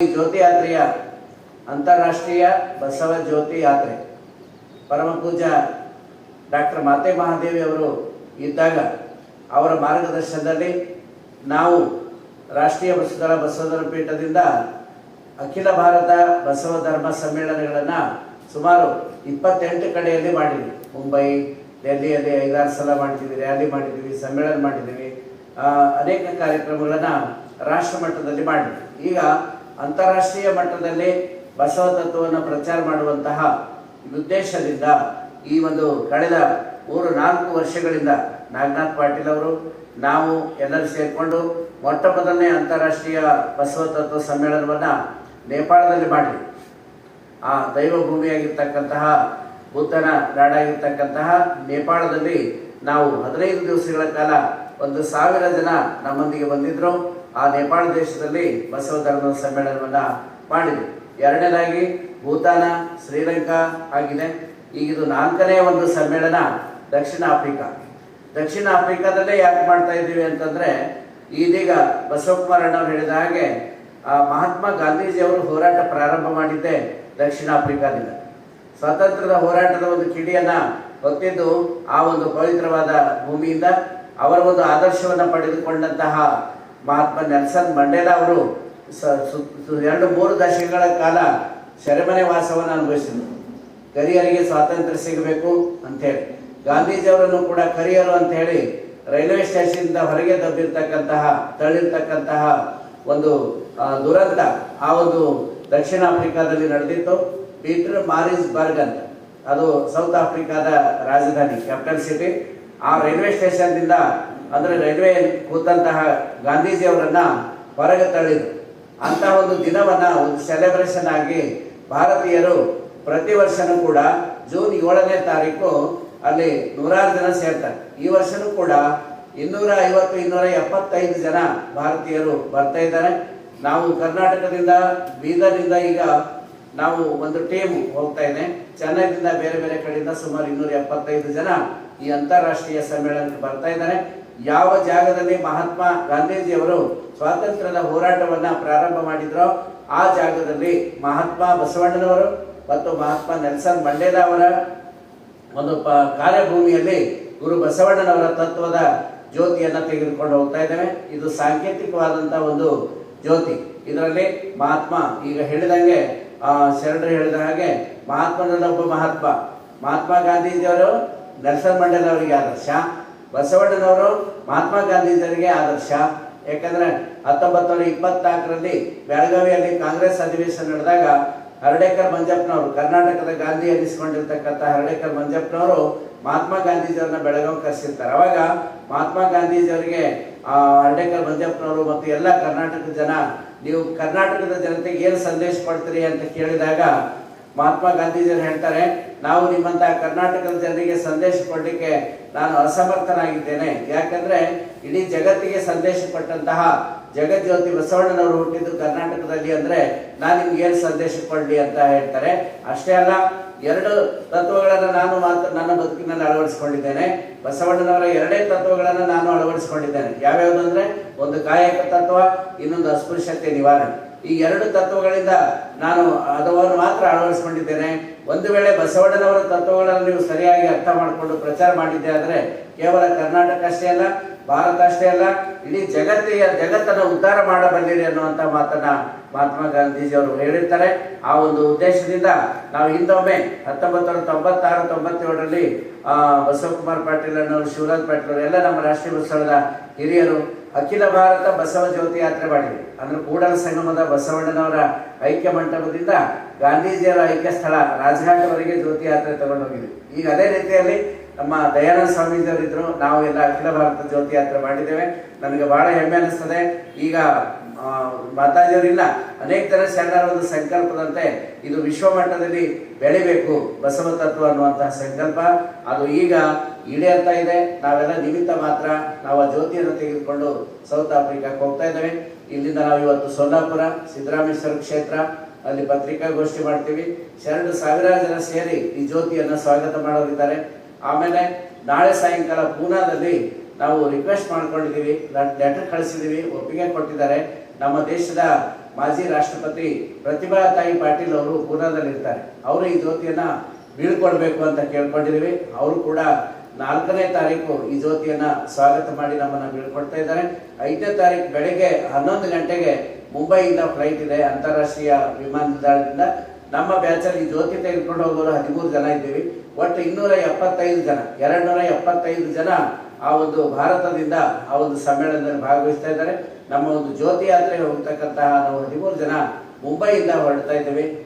ಜ್ಯೋತಿ ಯಾತ್ರೆಯ ಅಂತಾರಾಷ್ಟ್ರೀಯ ಬಸವ ಜ್ಯೋತಿ ಯಾತ್ರೆ. ಪರಮ ಪೂಜಾ ಡಾಕ್ಟರ್ ಮಾತೆ ಮಹಾದೇವಿ ಅವರು ಇದ್ದಾಗ ಅವರ ಮಾರ್ಗದರ್ಶನದಲ್ಲಿ ನಾವು ರಾಷ್ಟ್ರೀಯ ಬಸವರ ಬಸವಧರ್ಮ ಪೀಠದಿಂದ ಅಖಿಲ ಭಾರತ ಬಸವ ಧರ್ಮ ಸಮ್ಮೇಳನಗಳನ್ನು ಸುಮಾರು ಇಪ್ಪತ್ತೆಂಟು ಕಡೆಯಲ್ಲಿ ಮಾಡಿದ್ವಿ. ಮುಂಬೈ ಡೆಲ್ಲಿಯಲ್ಲಿ ಐದಾರು ಸಲ ಮಾಡಿದ್ದೀವಿ ರ್ಯಾಲಿ ಮಾಡಿದ್ದೀವಿ ಸಮ್ಮೇಳನ ಮಾಡಿದ್ದೀವಿ ಅನೇಕ ಕಾರ್ಯಕ್ರಮಗಳನ್ನು ರಾಷ್ಟ್ರ ಮಟ್ಟದಲ್ಲಿ ಮಾಡಿದ್ವಿ. ಈಗ ಅಂತಾರಾಷ್ಟ್ರೀಯ ಮಟ್ಟದಲ್ಲಿ ಬಸವ ತತ್ವವನ್ನು ಪ್ರಚಾರ ಮಾಡುವಂತಹ ಉದ್ದೇಶದಿಂದ ಈ ಒಂದು ಕಳೆದ ಮೂರು, ನಾಲ್ಕು ವರ್ಷಗಳಿಂದ ನಾಗನಾಥ್ ಪಾಟೀಲ್ ಅವರು, ನಾವು ಎಲ್ಲರೂ ಸೇರಿಕೊಂಡು ಮೊಟ್ಟ ಮೊದಲನೇ ಅಂತಾರಾಷ್ಟ್ರೀಯ ಬಸವ ತತ್ವ ಸಮ್ಮೇಳನವನ್ನು ನೇಪಾಳದಲ್ಲಿ ಮಾಡಿದ್ವಿ. ಆ ದೈವ ಭೂಮಿಯಾಗಿರ್ತಕ್ಕಂತಹ ಬುದ್ಧನ ನಾಡಾಗಿರ್ತಕ್ಕಂತಹ ನೇಪಾಳದಲ್ಲಿ ನಾವು ಹದಿನೈದು ದಿವಸಗಳ ಕಾಲ ಒಂದು ಸಾವಿರ ಜನ ನಮ್ಮೊಂದಿಗೆ ಬಂದಿದ್ರು. ಆ ನೇಪಾಳ ದೇಶದಲ್ಲಿ ಬಸವ ಧರ್ಮದ ಸಮ್ಮೇಳನವನ್ನ ಮಾಡಿದೆ ಎರಡನೇದಾಗಿ ಭೂತಾನ, ಶ್ರೀಲಂಕಾ ಆಗಿದೆ. ಈಗ ಇದು ನಾಲ್ಕನೇ ಒಂದು ಸಮ್ಮೇಳನ ದಕ್ಷಿಣ ಆಫ್ರಿಕಾ. ದಕ್ಷಿಣ ಆಫ್ರಿಕಾದಲ್ಲೇ ಯಾಕೆ ಮಾಡ್ತಾ ಇದ್ದೀವಿ ಅಂತಂದ್ರೆ, ಇದೀಗ ಬಸವಕುಮಾರ್ ಅಣ್ಣವ್ರು ಹೇಳಿದ ಹಾಗೆ, ಆ ಮಹಾತ್ಮ ಗಾಂಧೀಜಿಯವರು ಹೋರಾಟ ಪ್ರಾರಂಭ ಮಾಡಿದ್ದೆ ದಕ್ಷಿಣ ಆಫ್ರಿಕಾದಿಂದ. ಸ್ವಾತಂತ್ರ್ಯದ ಹೋರಾಟದ ಒಂದು ಕಿಡಿಯನ್ನ ಹೊತ್ತಿದ್ದು ಆ ಒಂದು ಪವಿತ್ರವಾದ ಭೂಮಿಯಿಂದ ಅವರ ಒಂದು ಆದರ್ಶವನ್ನು ಪಡೆದುಕೊಂಡಂತಹ ಮಹಾತ್ಮ ನೆಲ್ಸನ್ ಮಂಡೇಲಾ ಅವರು ಎರಡು ಮೂರು ದಶಕಗಳ ಕಾಲ ಸೆರೆಮನೆ ವಾಸವನ್ನು ಅನುಭವಿಸಿದ್ರು. ಕರಿಯರಿಗೆ ಸ್ವಾತಂತ್ರ್ಯ ಸಿಗಬೇಕು ಅಂತೇಳಿ ಗಾಂಧೀಜಿಯವರನ್ನು ಕೂಡ ಕರಿಯರು ಅಂತ ಹೇಳಿ ರೈಲ್ವೆ ಸ್ಟೇಷನ್ನಿಂದ ಹೊರಗೆ ದಬ್ಬಿರ್ತಕ್ಕಂತಹ, ತಳ್ಳಿರ್ತಕ್ಕಂತಹ ಒಂದು ದುರಂತ ಆ ಒಂದು ದಕ್ಷಿಣ ಆಫ್ರಿಕಾದಲ್ಲಿ ನಡೆದಿತ್ತು. ಪೀಟರ್ ಮಾರಿಸ್ ಬರ್ಗ್ ಅಂತ ಅದು ಸೌತ್ ಆಫ್ರಿಕಾದ ರಾಜಧಾನಿ, ಕ್ಯಾಪಿಟಲ್ ಸಿಟಿ. ಆ ರೈಲ್ವೆ ಸ್ಟೇಷನ್ನಿಂದ ಅಂದ್ರೆ ರೈಲ್ವೆ ಕೂತಂತಹ ಗಾಂಧೀಜಿಯವರನ್ನ ಹೊರಗೆ ತಳ್ಳಿದ್ರು. ಅಂತ ಒಂದು ದಿನವನ್ನ, ಒಂದು ಸೆಲೆಬ್ರೇಷನ್ ಆಗಿ ಭಾರತೀಯರು ಪ್ರತಿ ವರ್ಷನೂ ಕೂಡ ಜೂನ್ ಏಳನೇ ತಾರೀಕು ಅಲ್ಲಿ ನೂರಾರು ಜನ ಸೇರ್ತಾರೆ. ಈ ವರ್ಷನೂ ಕೂಡ ಇನ್ನೂರ ಐವತ್ತು, ಇನ್ನೂರ ಎಪ್ಪತ್ತೈದು ಜನ ಭಾರತೀಯರು ಬರ್ತಾ ಇದ್ದಾರೆ. ನಾವು ಕರ್ನಾಟಕದಿಂದ, ಬೀದರ್ನಿಂದ ಈಗ ನಾವು ಒಂದು ಟೀಮ್ ಹೋಗ್ತಾ ಇದೆ. ಚೆನ್ನೈದಿಂದ ಬೇರೆ ಬೇರೆ ಕಡೆಯಿಂದ ಸುಮಾರು ಇನ್ನೂರ ಎಪ್ಪತ್ತೈದು ಜನ ಈ ಅಂತಾರಾಷ್ಟ್ರೀಯ ಸಮ್ಮೇಳನಕ್ಕೆ ಬರ್ತಾ ಇದ್ದಾರೆ. ಯಾವ ಜಾಗದಲ್ಲಿ ಮಹಾತ್ಮ ಗಾಂಧೀಜಿಯವರು ಸ್ವಾತಂತ್ರ್ಯದ ಹೋರಾಟವನ್ನು ಪ್ರಾರಂಭ ಮಾಡಿದ್ರೋ ಆ ಜಾಗದಲ್ಲಿ ಮಹಾತ್ಮ ಬಸವಣ್ಣನವರು ಮತ್ತು ಮಹಾತ್ಮ ನೆಲ್ಸನ್ ಮಂಡೇಲಾ ಅವರ ಒಂದು ಪ ಕಾರ್ಯಭೂಮಿಯಲ್ಲಿ ಗುರು ಬಸವಣ್ಣನವರ ತತ್ವದ ಜ್ಯೋತಿಯನ್ನ ತೆಗೆದುಕೊಂಡು ಹೋಗ್ತಾ ಇದ್ದೇವೆ. ಇದು ಸಾಂಕೇತಿಕವಾದಂಥ ಒಂದು ಜ್ಯೋತಿ. ಇದರಲ್ಲಿ ಮಹಾತ್ಮ ಈಗ ಹೇಳಿದಂಗೆ ಶರಣರು ಹೇಳಿದ ಹಾಗೆ ಮಹಾತ್ಮನಲ್ಲೊಬ್ಬ ಮಹಾತ್ಮ. ಮಹಾತ್ಮ ಗಾಂಧೀಜಿಯವರು, ನೆಲ್ಸನ್ ಮಂಡೇಲಾ ಅವರಿಗೆ ಆದರ್ಶ. ಬಸವಣ್ಣನವರು ಮಹಾತ್ಮ ಗಾಂಧೀಜಿಯವರಿಗೆ ಆದರ್ಶ. ಯಾಕಂದ್ರೆ ಹತ್ತೊಂಬತ್ತು ನೂರ ಇಪ್ಪತ್ನಾಲ್ಕರಲ್ಲಿ ಬೆಳಗಾವಿಯಲ್ಲಿ ಕಾಂಗ್ರೆಸ್ ಅಧಿವೇಶನ ನಡೆದಾಗ ಹರಡೇಕರ್ ಮಂಜಪ್ಪನವರು, ಕರ್ನಾಟಕದ ಗಾಂಧಿ ಅನ್ನಿಸ್ಕೊಂಡಿರ್ತಕ್ಕಂಥ ಹರಡೇಕರ್ ಮಂಜಪ್ಪನವರು ಮಹಾತ್ಮ ಗಾಂಧೀಜಿಯವ್ರನ್ನ ಬೆಳಗಾವಿ ಕರೆಸಿರ್ತಾರೆ. ಅವಾಗ ಮಹಾತ್ಮ ಗಾಂಧೀಜಿಯವರಿಗೆ ಆ ಹರಡೇಕರ್ ಮಂಜಪ್ಪನವರು ಮತ್ತು ಎಲ್ಲ ಕರ್ನಾಟಕದ ಜನ, ನೀವು ಕರ್ನಾಟಕದ ಜನತೆಗೆ ಏನು ಸಂದೇಶ ಕೊಡ್ತೀರಿ ಅಂತ ಕೇಳಿದಾಗ ಮಹಾತ್ಮ ಗಾಂಧೀಜಿಯವರು ಹೇಳ್ತಾರೆ, ನಾವು ನಿಮ್ಮಂತ ಕರ್ನಾಟಕದ ಜನರಿಗೆ ಸಂದೇಶ ಕೊಡಲಿಕ್ಕೆ ನಾನು ಅಸಮರ್ಥನಾಗಿದ್ದೇನೆ. ಯಾಕಂದ್ರೆ ಇಡೀ ಜಗತ್ತಿಗೆ ಸಂದೇಶ ಕೊಟ್ಟಂತಹ ಜಗಜ್ಯೋತಿ ಬಸವಣ್ಣನವರು ಹುಟ್ಟಿದ್ದು ಕರ್ನಾಟಕದಲ್ಲಿ ಅಂದ್ರೆ ನಾನು ನಿಮ್ಗೆ ಏನು ಸಂದೇಶ ಕೊಡ್ಲಿ ಅಂತ ಹೇಳ್ತಾರೆ. ಅಷ್ಟೇ ಅಲ್ಲ, ಎರಡು ತತ್ವಗಳನ್ನು ನಾನು ಮಾತ್ರ ನನ್ನ ಬದುಕಿನಲ್ಲಿ ಅಳವಡಿಸಿಕೊಂಡಿದ್ದೇನೆ. ಬಸವಣ್ಣನವರ ಎರಡೇ ತತ್ವಗಳನ್ನು ನಾನು ಅಳವಡಿಸಿಕೊಂಡಿದ್ದೇನೆ. ಯಾವ್ಯಾವುದು ಅಂದ್ರೆ ಒಂದು ಕಾಯಕ ತತ್ವ, ಇನ್ನೊಂದು ಅಸ್ಪೃಶ್ಯತೆ ನಿವಾರಣೆ. ಈ ಎರಡು ತತ್ವಗಳಿಂದ ನಾನು ಅದವನ್ನು ಮಾತ್ರ ಅಳವಡಿಸಿಕೊಂಡಿದ್ದೇನೆ. ಒಂದು ವೇಳೆ ಬಸವಣ್ಣನವರ ತತ್ವಗಳನ್ನು ನೀವು ಸರಿಯಾಗಿ ಅರ್ಥ ಮಾಡಿಕೊಂಡು ಪ್ರಚಾರ ಮಾಡಿದ್ದೆ ಆದರೆ ಕೇವಲ ಕರ್ನಾಟಕ ಅಷ್ಟೇ ಅಲ್ಲ ಭಾರತ ಅಷ್ಟೇ ಅಲ್ಲ, ಇಡೀ ಜಗತ್ತಿಗೆ ಜಗತ್ತನ್ನು ಉದ್ಧಾರ ಮಾಡಬಲ್ಲಿರಿ ಅನ್ನುವಂಥ ಮಾತನ್ನ ಮಹಾತ್ಮ ಗಾಂಧೀಜಿಯವರು ಹೇಳಿರ್ತಾರೆ. ಆ ಒಂದು ಉದ್ದೇಶದಿಂದ ನಾವು ಹಿಂದೊಮ್ಮೆ ಹತ್ತೊಂಬತ್ತು ನೂರ ತೊಂಬತ್ತಾರು, ತೊಂಬತ್ತೇಳರಲ್ಲಿ ಬಸವಕುಮಾರ್ ಪಾಟೀಲ್ ಅನ್ನೋರು, ಶಿವರಾಜ್ ಪಾಟೀಲ್ ಅವರು ಎಲ್ಲ ನಮ್ಮ ರಾಷ್ಟ್ರೀಯ ಬಸವದ ಹಿರಿಯರು ಅಖಿಲ ಭಾರತ ಬಸವ ಜ್ಯೋತಿ ಯಾತ್ರೆ ಮಾಡಿದ್ವಿ. ಅಂದ್ರೆ ಕೂಡಲ ಸಂಗಮದ ಬಸವಣ್ಣನವರ ಐಕ್ಯ ಮಂಟಪದಿಂದ ಗಾಂಧೀಜಿಯವರ ಐಕ್ಯ ಸ್ಥಳ ರಾಜಘಾಟ್ವರೆಗೆ ಜ್ಯೋತಿ ಯಾತ್ರೆ ತಗೊಂಡು ಹೋಗಿದ್ವಿ. ಈಗ ಅದೇ ರೀತಿಯಲ್ಲಿ ನಮ್ಮ ದಯಾನಂದ ಸ್ವಾಮೀಜಿಯವರಿದ್ರು, ನಾವು ಎಲ್ಲ ಅಖಿಲ ಭಾರತ ಜ್ಯೋತಿ ಯಾತ್ರೆ ಮಾಡಿದ್ದೇವೆ. ನನಗೆ ಬಹಳ ಹೆಮ್ಮೆ ಅನಿಸ್ತದೆ. ಈಗ ಮಾತಾಜಿಯವರಿಲ್ಲ ಅನೇಕ ಜನ ಶರಣರ ಸಂಕಲ್ಪದಂತೆ ಇದು ವಿಶ್ವ ಮಟ್ಟದಲ್ಲಿ ಬೆಳಿಬೇಕು ಬಸವ ತತ್ವ ಅನ್ನುವಂತಹ ಸಂಕಲ್ಪ. ಅದು ಈಗ ಈಡೇರ್ತಾ ಇದೆ. ನಾವೆಲ್ಲ ನಿಮಿತ್ತ ಮಾತ್ರ ನಾವು ಆ ಜ್ಯೋತಿಯನ್ನು ತೆಗೆದುಕೊಂಡು ಸೌತ್ ಆಫ್ರಿಕಾಕ್ಕೆ ಹೋಗ್ತಾ ಇದ್ದೇವೆ. ಇಲ್ಲಿಂದ ನಾವು ಇವತ್ತು ಸೊಲ್ಲಾಪುರ ಸಿದ್ದರಾಮೇಶ್ವರ ಕ್ಷೇತ್ರ, ಅಲ್ಲಿ ಪತ್ರಿಕಾಗೋಷ್ಠಿ ಮಾಡ್ತೀವಿ. ಶರಣ ಸಾವಿರಾರು ಜನ ಸೇರಿ ಈ ಜ್ಯೋತಿಯನ್ನು ಸ್ವಾಗತ ಮಾಡೋರಿದ್ದಾರೆ. ಆಮೇಲೆ ನಾಳೆ ಸಾಯಂಕಾಲ ಪೂನಾದಲ್ಲಿ ನಾವು ರಿಕ್ವೆಸ್ಟ್ ಮಾಡ್ಕೊಂಡಿದ್ದೀವಿ. ಲೆಟರ್ ಕಳಿಸಿದ್ದೀವಿ, ಒಪ್ಪಿಗೆ ಕೊಟ್ಟಿದ್ದಾರೆ. ನಮ್ಮ ದೇಶದ ಮಾಜಿ ರಾಷ್ಟ್ರಪತಿ ಪ್ರತಿಭಾ ತಾಯಿ ಪಾಟೀಲ್ ಅವರು ಪೂನಾದಲ್ಲಿರ್ತಾರೆ. ಅವರು ಈ ಜ್ಯೋತಿಯನ್ನ ಬೀಳ್ಕೊಡ್ಬೇಕು ಅಂತ ಕೇಳ್ಕೊಂಡಿದ್ದೀವಿ. ಅವರು ಕೂಡ ನಾಲ್ಕನೇ ತಾರೀಕು ಈ ಜ್ಯೋತಿಯನ್ನ ಸ್ವಾಗತ ಮಾಡಿ ನಮ್ಮನ್ನ ಬೀಳ್ಕೊಡ್ತಾ ಇದ್ದಾರೆ. ಐದನೇ ತಾರೀಕು ಬೆಳಗ್ಗೆ ಹನ್ನೊಂದು ಗಂಟೆಗೆ ಮುಂಬೈಯಿಂದ ಫ್ಲೈಟ್ ಇದೆ, ಅಂತಾರಾಷ್ಟ್ರೀಯ ವಿಮಾನ ನಿಲ್ದಾಣದಿಂದ. ನಮ್ಮ ಬ್ಯಾಚಲ್ಲಿ ಜ್ಯೋತಿ ತೆಗೆದುಕೊಂಡು ಹೋಗೋರು ಹದಿಮೂರು ಜನ ಇದ್ದೀವಿ. ಒಟ್ಟು ಇನ್ನೂರ ಎಪ್ಪತ್ತೈದು ಜನ ಎರಡು ನೂರ ಎಪ್ಪತ್ತೈದು ಜನ ಆ ಒಂದು ಭಾರತದಿಂದ ಆ ಒಂದು ಸಮ್ಮೇಳನದಲ್ಲಿ ಭಾಗವಹಿಸ್ತಾ ಇದ್ದಾರೆ. ನಮ್ಮ ಒಂದು ಜ್ಯೋತಿ ಯಾತ್ರೆಗೆ ಹೋಗ್ತಕ್ಕಂತಹ ನಾವು ಹದಿಮೂರು ಜನ ಮುಂಬೈಯಿಂದ ಹೊರಡ್ತಾ ಇದ್ದೇವೆ.